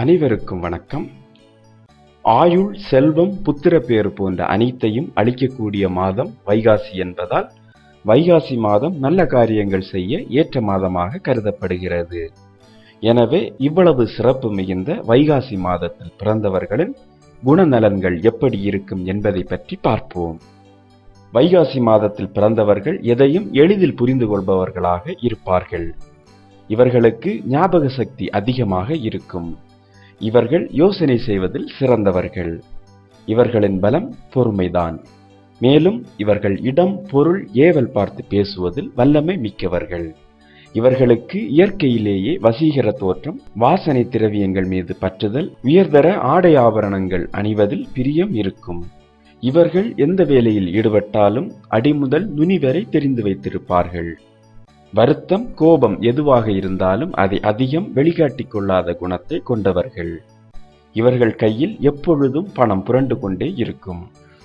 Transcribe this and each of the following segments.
அனைவருக்கும் வணக்கம். ஆயுள் செல்வம் புத்திர போன்ற அனைத்தையும் அளிக்கக்கூடிய மாதம் வைகாசி என்பதால் வைகாசி மாதம் நல்ல காரியங்கள் செய்ய ஏற்ற மாதமாக கருதப்படுகிறது. எனவே இவ்வளவு சிறப்பு மிகுந்த வைகாசி மாதத்தில் பிறந்தவர்களின் குணநலன்கள் எப்படி இருக்கும் என்பதை பற்றி பார்ப்போம். வைகாசி மாதத்தில் பிறந்தவர்கள் எதையும் எளிதில் புரிந்து கொள்பவர்களாக இருப்பார்கள். இவர்களுக்கு ஞாபக சக்தி அதிகமாக இருக்கும். இவர்கள் யோசனை செய்வதில் சிறந்தவர்கள். இவர்களின் பலம் பொறுமைதான். மேலும் இவர்கள் இடம் பொருள் ஏவல் பார்த்து பேசுவதில் வல்லமை மிக்கவர்கள். இவர்களுக்கு இயற்கையிலேயே வசீகர தோற்றம் வாசனை திரவியங்கள் மீது பற்றுதல் உயர்தர ஆடை ஆபரணங்கள் அணிவதில் பிரியம் இருக்கும். இவர்கள் எந்த வேலையில் ஈடுபட்டாலும் அடிமுதல் நுனி வரை தெரிந்து வைத்திருப்பார்கள். வருத்தம் கோபம் எதுவாக இருந்தாலும் அதை அதிகம் வெளிக்காட்டிக் கொள்ளாத குணத்தை கொண்டவர்கள். இவர்கள் கையில் எப்பொழுதும் பணம் புரண்டு கொண்டே இருக்கும்.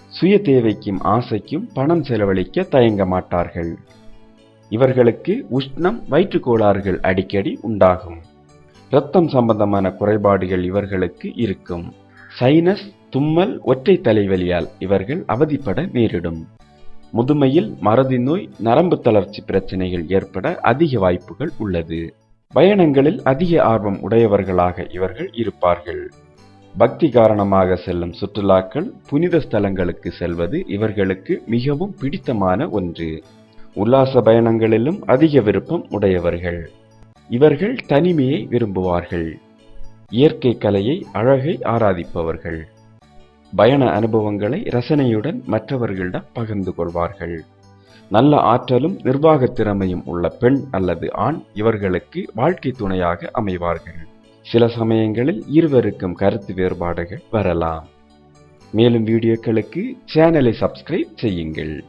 சுய தேவைக்கும் ஆசைக்கும் பணம் செலவழிக்க தயங்க மாட்டார்கள். இவர்களுக்கு உஷ்ணம் வயிற்றுக்கோளாறுகள் அடிக்கடி உண்டாகும். இரத்தம் சம்பந்தமான குறைபாடுகள் இவர்களுக்கு இருக்கும். சைனஸ் தும்மல் ஒற்றை தலைவலியால் இவர்கள் அவதிப்பட நேரிடும். முதுமையில் மறதி நோய் நரம்பு தளர்ச்சி பிரச்சனைகள் ஏற்பட அதிக வாய்ப்புகள் உள்ளது. பயணங்களில் அதிக ஆர்வம் உடையவர்களாக இவர்கள் இருப்பார்கள். பக்தி காரணமாக செல்லும் சுற்றுலாக்கள் புனித ஸ்தலங்களுக்கு செல்வது இவர்களுக்கு மிகவும் பிடித்தமான ஒன்று. உல்லாச பயணங்களிலும் அதிக விருப்பம் உடையவர்கள். இவர்கள் தனிமையை விரும்புவார்கள். இயற்கை கலையை அழகை ஆராதிப்பவர்கள். பயண அனுபவங்களை ரசனையுடன் மற்றவர்களிடம் பகிர்ந்து கொள்வார்கள். நல்ல ஆற்றலும் நிர்வாக திறமையும் உள்ள பெண் அல்லது ஆண் இவர்களுக்கு வாழ்க்கை துணையாக அமைவார்கள். சில சமயங்களில் இருவருக்கும் கருத்து வேறுபாடுகள் வரலாம். மேலும் வீடியோக்களுக்கு சேனலை சப்ஸ்கிரைப் செய்யுங்கள்.